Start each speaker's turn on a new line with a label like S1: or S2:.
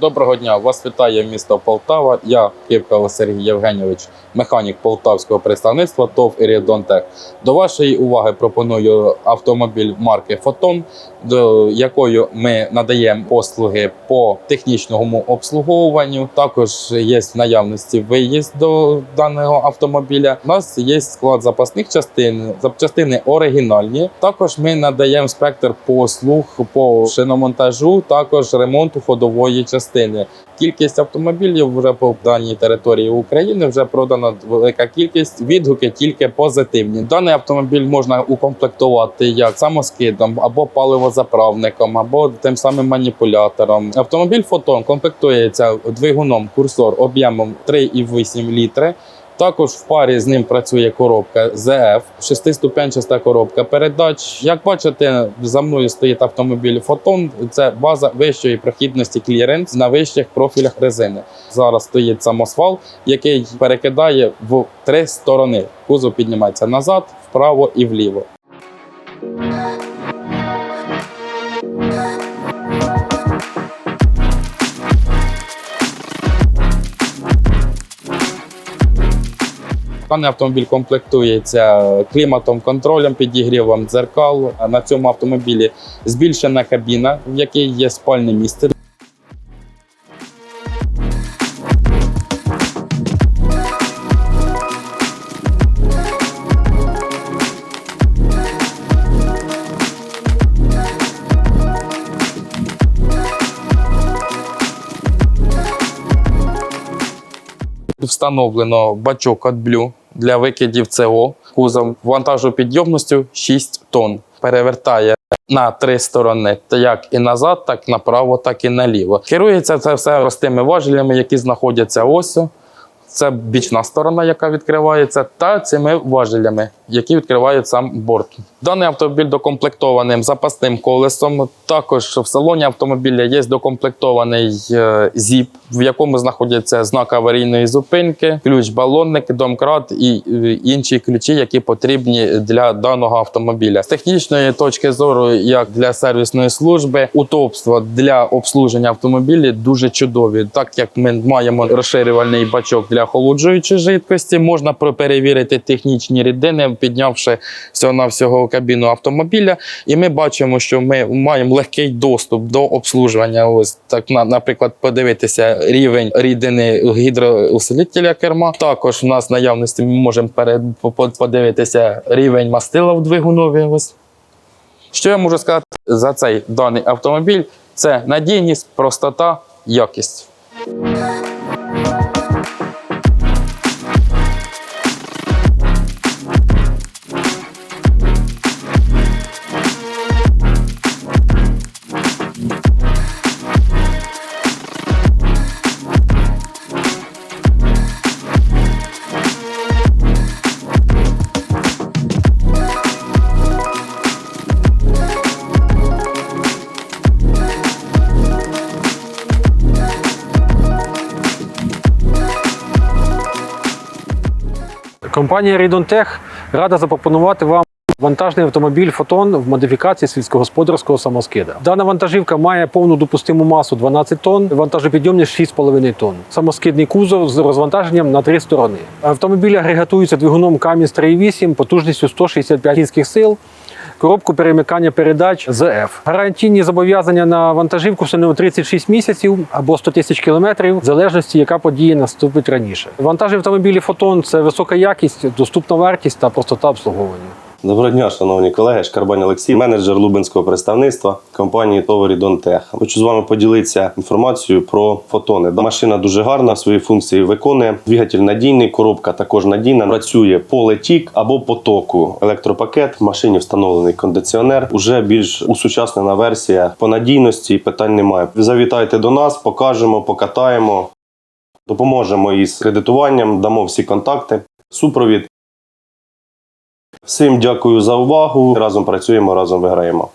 S1: Доброго дня! Вас вітає місто Полтава. Я Кипкало Сергій Євгенійович, механік полтавського представництва ТОВ «Ірідонтех». До вашої уваги пропоную автомобіль марки Фотон, до якої ми надаємо послуги по технічному обслуговуванню. Також є в наявності виїзд до даного автомобіля. У нас є склад запасних частин, запчастини оригінальні. Також ми надаємо спектр послуг по шиномонтажу, також ремонту ходової частини. Кількість автомобілів вже по даній території України вже продана велика кількість. Відгуки тільки позитивні. Даний автомобіль можна укомплектувати як самоскидом або паливозаправником, або тим самим маніпулятором. Автомобіль Фотон комплектується двигуном курсор об'ємом 3,8 літри. Також в парі з ним працює коробка ZF, шестиступенчаста коробка передач. Як бачите, за мною стоїть автомобіль Фотон. Це база вищої прохідності кліренс на вищих профілях резини. Зараз стоїть самосвал, який перекидає в три сторони. Кузов піднімається назад, вправо і вліво. Даний автомобіль комплектується кліматом, контролем, підігрівом дзеркал. На цьому автомобілі збільшена кабіна, в якій є спальне місце. Встановлено бачок AdBlue для викидів СО. Кузов вантажопідйомністю 6 тонн. Перевертає на три сторони, як і назад, так направо, так і наліво. Керується це все простими важелями, які знаходяться ось. Це бічна сторона, яка відкривається, та цими важелями, які відкривають сам борт. Даний автомобіль докомплектованим запасним колесом. Також в салоні автомобіля є докомплектований е, зіп, в якому знаходиться знак аварійної зупинки, ключ балонник, домкрат і е, інші ключі, які потрібні для даного автомобіля. З технічної точки зору, як для сервісної служби, удобство для обслуження автомобілів дуже чудові. Так як ми маємо розширювальний бачок для охолоджуючої жидкості, можна перевірити технічні рідини, піднявши всього на всього кабіну автомобіля. І ми бачимо, що ми маємо легкий доступ до обслужування. Ось так, наприклад, подивитися рівень рідини гідроусилителя керма. Також у нас в наявності ми можемо подивитися рівень мастила в двигунові. Ось. Що я можу сказати за цей даний автомобіль? Це надійність, простота, якість.
S2: Компанія Рідонтех рада запропонувати вам вантажний автомобіль Фотон в модифікації сільськогосподарського самоскида. Дана вантажівка має повну допустиму масу 12 тонн, вантажопідйомність 6,5 тонн. Самоскидний кузов з розвантаженням на три сторони. Автомобіль агрегатується двигуном Камінь 3.8 потужністю 165 кінських сил. Коробку перемикання передач ЗФ. Гарантійні зобов'язання на вантажівку встановлено 36 місяців або 100 тисяч кілометрів, в залежності, яка подія наступить раніше. Вантажі автомобілі Фотон це висока якість, доступна вартість та простота обслуговування.
S3: Доброго дня, шановні колеги. Шкарбань Олексій, менеджер Лубенського представництва компанії Товарі Донтех. Хочу з вами поділитися інформацією про фотони. Машина дуже гарна, свої функції виконує. Двигатель надійний, коробка також надійна. Працює по тік або по току. Електропакет, в машині встановлений кондиціонер. Уже більш усучаснена версія по надійності питань немає. Завітайте до нас, покажемо, покатаємо, допоможемо із кредитуванням, дамо всі контакти, супровід. Всім дякую за увагу. Разом працюємо, разом виграємо.